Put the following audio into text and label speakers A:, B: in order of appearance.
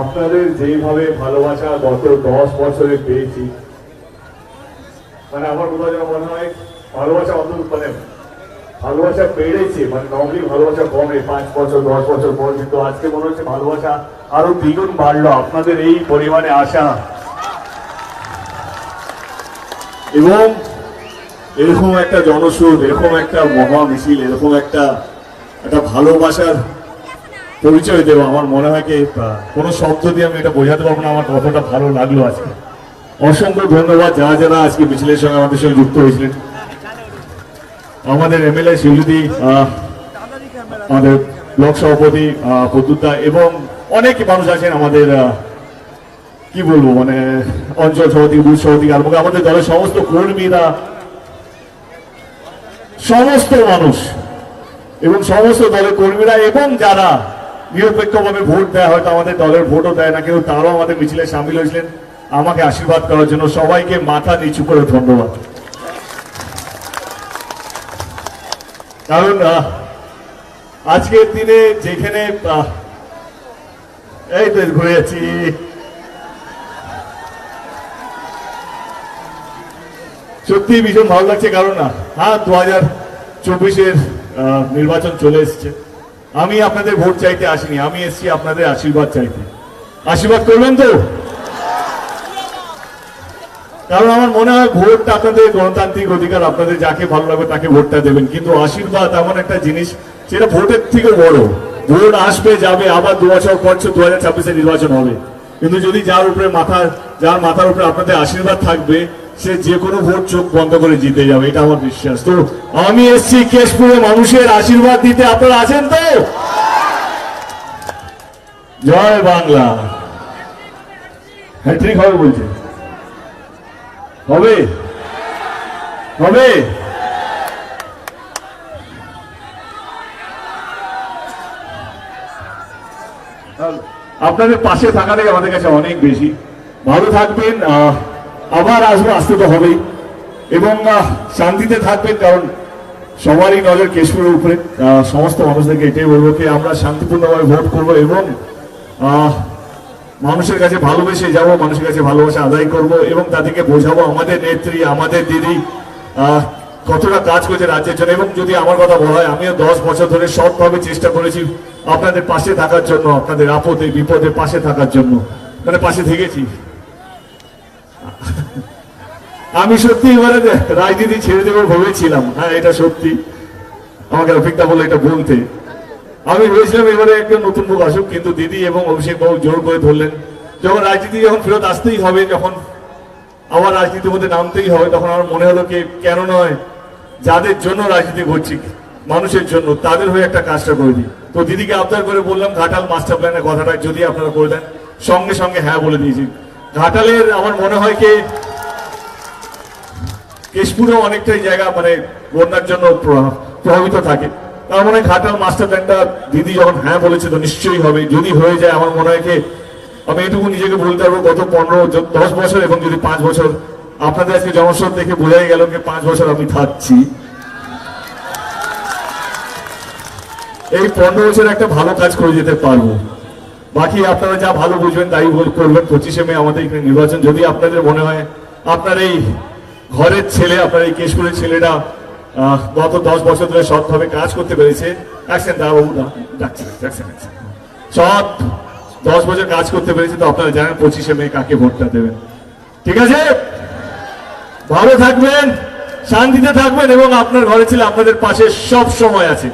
A: আপনাদের যেইভাবে ভালোবাসা গত দশ বছরে পেয়েছি মানে আমার কোথাও যেন মনে হয়, ভালোবাসা অত মানে ভালোবাসা বেড়েছে মানে নর্মালি ভালোবাসা কমে, পাঁচ বছর, দশ বছর পর, কিন্তু আজকে মনে হচ্ছে ভালোবাসা আরও দ্বিগুণ বাড়লো, আপনাদের এই পরিমাণে আসা এবং এরকম একটা জনসুর, এরকম একটা মহা মিছিল এরকম একটা একটা ভালোবাসার পরিচয় দেবো। আমার মনে হয় কি কোনো শব্দ দিয়ে আমি এটা বোঝাতে পারব না। আমার কতটা ভালো লাগল আজকে। অসংখ্য ধন্যবাদ যারা যারা আজকে মিছিলের সঙ্গে আমাদের সঙ্গে যুক্ত হয়েছিলেন। আমাদের এমএলএ শিবলিদি আমাদের ব্লক সভাপতি আহ, এবং অনেক মানুষ আছেন আমাদের কি বলব মানে অঞ্চল সভাপতি বুথ সভাপতি আর আমাদের দলের সমস্ত কর্মীরা সমস্ত মানুষ এবং সমস্ত দলের কর্মীরা এবং যারা নিরপেক্ষভাবে ভোট দেয় হয়তো আমাদের দলের ভোটও দেয় না কিন্তু তারাও আমাদের মিছিলে সামিল হয়েছিলেন। আমাকে আশীর্বাদ করার জন্য সবাইকে মাথা নিচু করে ধন্যবাদ। কারণ আজকের দিনে যেখানে এই তো ঘুরে যাচ্ছি। সত্যি ভীষণ ভালো লাগছে, কারণ না হ্যাঁ দু হাজার চব্বিশের নির্বাচন চলে এসছে। আমি আপনাদের ভোট চাইতে আসিনি, আমি এসেছি আপনাদের আশীর্বাদ চাইতে। আশীর্বাদ করবেন তো? কারণ আমার মনে হয় ভোটটা আপনাদের গণতান্ত্রিক অধিকার, আপনাদের যাকে ভালো লাগবে তাকে ভোটটা দেবেন। কিন্তু আশীর্বাদ এমন একটা জিনিস যেটা ভোটের থেকে বড়। ভোট আসবে, যাবে, আবার দু বছর পর দু হাজার ছাব্বিশে নির্বাচন হবে। কিন্তু যদি যার উপরে মাথা, যার মাথার উপরে আপনাদের আশীর্বাদ থাকবে সে যে কোনো ভোট চোখ বন্ধ করে জিতে যাবে, এটা আমার বিশ্বাস। তো আমি এসছি কেশপুরে মানুষের আশীর্বাদ দিতে, আপনারা আছেন তো? জয় বাংলা। হ্যাঁ ঠিক হবে বলছে। হবে? হবে? আপনাদের পাশে থাকাটাই আমাদের কাছে অনেক বেশি। ভালো থাকবেন আবার আসব, আসতে তো হবেই। এবং শান্তিতে থাকবেন কারণ সবারই নজর কেশপুরের উপরে। সমস্ত মানুষদেরকে এটাই বলব কি আমরা শান্তিপূর্ণভাবে ভোট করব এবং মানুষের কাছে ভালোবেসে যাব, মানুষের কাছে ভালোবাসা আদায় করব এবং তাদেরকে বোঝাবো, আমাদের নেত্রী, আমাদের দিদি কতটা কাজ করছে রাজ্যের জন্য। এবং যদি আমার কথা বলা হয়, আমিও দশ বছর ধরে সৎভাবে চেষ্টা করেছি আপনাদের পাশে থাকার জন্য, আপনাদের আপদে, বিপদে পাশে থাকার জন্য। মানে পাশে থেকেছি। আমি সত্যি এবারে রাজনীতি ছেড়ে দেবো ভেবেছিলাম হ্যাঁ এটা সত্যি। আমাকে অভিজ্ঞতা বলে এটা বলতে। আমি ভেবেছিলাম এবারে একজন নতুন মুখ আসুক, কিন্তু দিদি এবং অভিষেক বাবু জোর করে ধরলেন। যখন রাজনীতি যখন ফেরত আসতেই হবে, যখন আমার রাজনীতির মধ্যে নামতেই হবে, তখন আমার মনে হলো কি, কেন নয়, যাদের জন্য রাজনীতি করছি, মানুষের জন্য, তাদের হয়ে একটা কাজটা করে দিই। তো দিদিকে আবদার করে বললাম, ঘাটাল মাস্টার প্ল্যানের কথাটা যদি আপনারা করে দেন, সঙ্গে সঙ্গে হ্যাঁ বলে দিয়েছি। ঘাটালের আমার মনে হয় কি, কেশপুরেও অনেকটাই জায়গা মানে বন্যার জন্য প্র- প্রভাবিত থাকে। তার মনে হয় ঘাটাল মাস্টার প্ল্যানটা দিদি যখন হ্যাঁ বলেছে তো নিশ্চয়ই হবে। যদি হয়ে যায়, আমার মনে হয় কি, আমি এটুকু নিজেকে বলতে পারব, গত পনেরো দশ বছর এবং যদি পাঁচ বছর আপনাদের আজকে জনস্রোত দেখে বোঝাই গেল যে পাঁচ বছর আমি থাকছি। এই পনেরো বছর একটা ভালো কাজ করে যেতে পারব। বাকি আপনারা যা ভালো বুঝবেন তাই করবেন। পঁচিশে মে আমাদের এখানে নির্বাচন। যদি আপনাদের মনে হয় আপনার এই ঘরের ছেলে, আপনার এই কেশপুরের ছেলেটা গত দশ বছর ধরে সৎভাবে কাজ করতে পেরেছে, ডাকছেন দা বাবু দা- ডাকছেন ডাকছেন ডাকছেন। সৎ দশ বছর কাজ করতে পেরেছে, তো আপনারা জানেন পঁচিশে মে কাকে ভোটটা দেবেন। ঠিক আছে? ভালো থাকবেন, শান্তিতে থাকবেন এবং আপনার ঘরে ছেলে আপনাদের পাশে সব সময় আছে।